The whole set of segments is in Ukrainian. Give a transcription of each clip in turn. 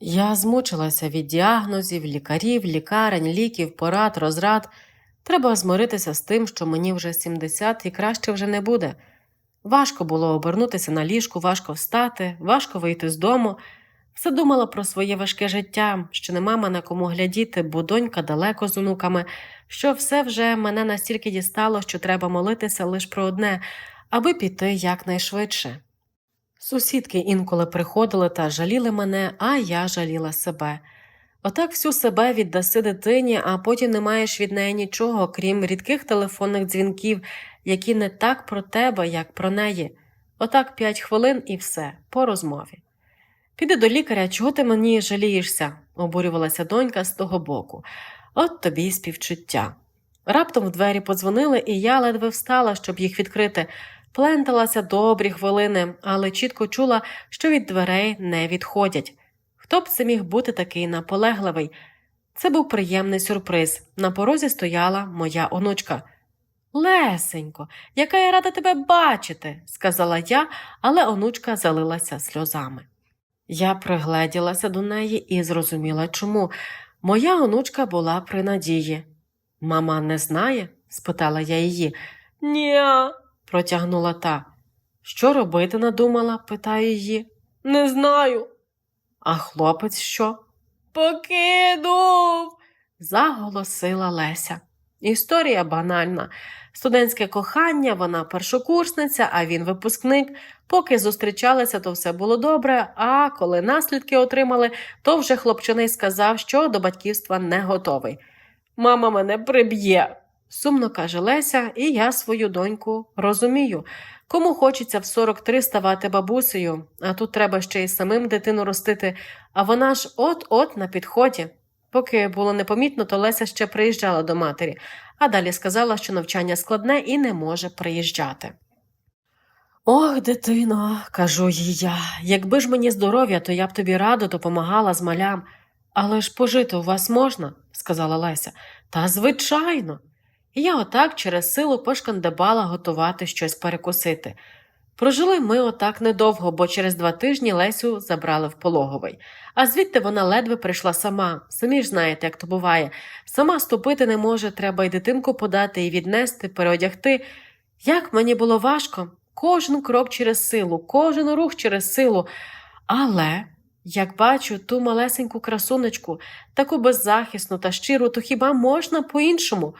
Я змучилася від діагнозів, лікарів, лікарень, ліків, порад, розрад. Треба змиритися з тим, що мені вже 70 і краще вже не буде. Важко було обернутися на ліжку, важко встати, важко вийти з дому. Все думала про своє важке життя, що нема мене кому глядіти, бо донька далеко з онуками, що все вже мене настільки дістало, що треба молитися лише про одне, аби піти якнайшвидше. Сусідки інколи приходили та жаліли мене, а я жаліла себе. Отак всю себе віддаси дитині, а потім не маєш від неї нічого, крім рідких телефонних дзвінків, які не так про тебе, як про неї. Отак п'ять хвилин і все, по розмові. Піди до лікаря, чого ти мені жалієшся? обурювалася донька з того боку. От тобі й співчуття. Раптом в двері подзвонили, і я ледве встала, щоб їх відкрити. Пленталася добрі хвилини, але чітко чула, що від дверей не відходять. Хто б це міг бути такий наполегливий? Це був приємний сюрприз. На порозі стояла моя онучка. Лесенько, яка я рада тебе бачити, сказала я, але онучка залилася сльозами. Я пригледілася до неї і зрозуміла, чому. Моя онучка була при надії. Мама не знає? спитала я її. Ні, протягнула та. Що робити надумала? питаю її. Не знаю. А хлопець що? Покинув. заголосила Леся. Історія банальна. Студентське кохання, вона першокурсниця, а він випускник. Поки зустрічалися, то все було добре. А коли наслідки отримали, то вже хлопчиний сказав, що до батьківства не готовий. Мама мене приб'є, сумно каже Леся, і я свою доньку розумію. Кому хочеться в 43 ставати бабусею, а тут треба ще й самим дитину ростити, а вона ж от-от на підході. Поки було непомітно, то Леся ще приїжджала до матері, а далі сказала, що навчання складне і не може приїжджати. Ох, дитино, кажу їй я, якби ж мені здоров'я, то я б тобі радо допомагала з малям. Але ж пожити у вас можна, сказала Леся. Та звичайно. Я отак через силу пошкандибала готувати щось перекусити. Прожили ми отак недовго, бо через два тижні Лесю забрали в пологовий. А звідти вона ледве прийшла сама. Самі ж знаєте, як то буває. Сама ступити не може, треба й дитинку подати, і віднести, переодягти. Як мені було важко, кожен крок через силу, кожен рух через силу. Але, як бачу ту малесеньку красунечку, таку беззахисну та щиру, то хіба можна по-іншому?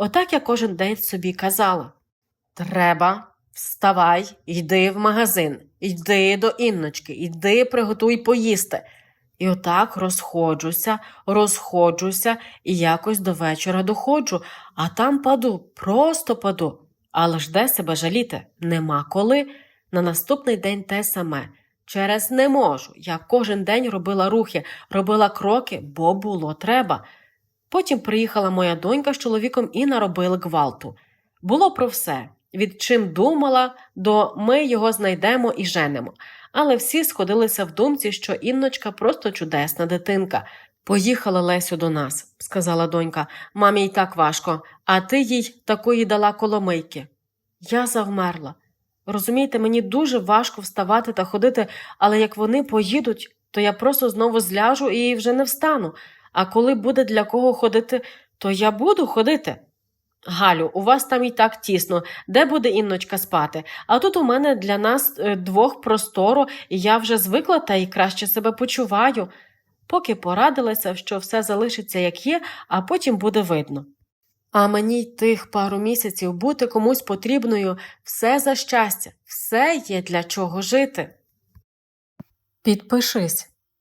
Отак я кожен день собі казала. Треба, вставай, йди в магазин, йди до Інночки, йди приготуй поїсти. І отак розходжуся, розходжуся і якось до вечора доходжу, а там паду, просто паду. Але ж де себе жаліти? Нема коли. На наступний день те саме. Через не можу. Я кожен день робила рухи, робила кроки, бо було треба. Потім приїхала моя донька з чоловіком і наробили гвалту. Було про все від чим думала, до ми його знайдемо і женемо. Але всі сходилися в думці, що Інночка просто чудесна дитинка. Поїхала Лесю до нас, сказала донька. Мамі й так важко, а ти їй такої дала коломийки. Я завмерла. Розумієте, мені дуже важко вставати та ходити, але як вони поїдуть, то я просто знову зляжу і вже не встану. А коли буде для кого ходити, то я буду ходити. Галю, у вас там і так тісно, де буде Інночка спати? А тут у мене для нас е, двох просторо, і я вже звикла та й краще себе почуваю. Поки порадилася, що все залишиться як є, а потім буде видно. А мені тих пару місяців бути комусь потрібною все за щастя, все є для чого жити. Підпишись,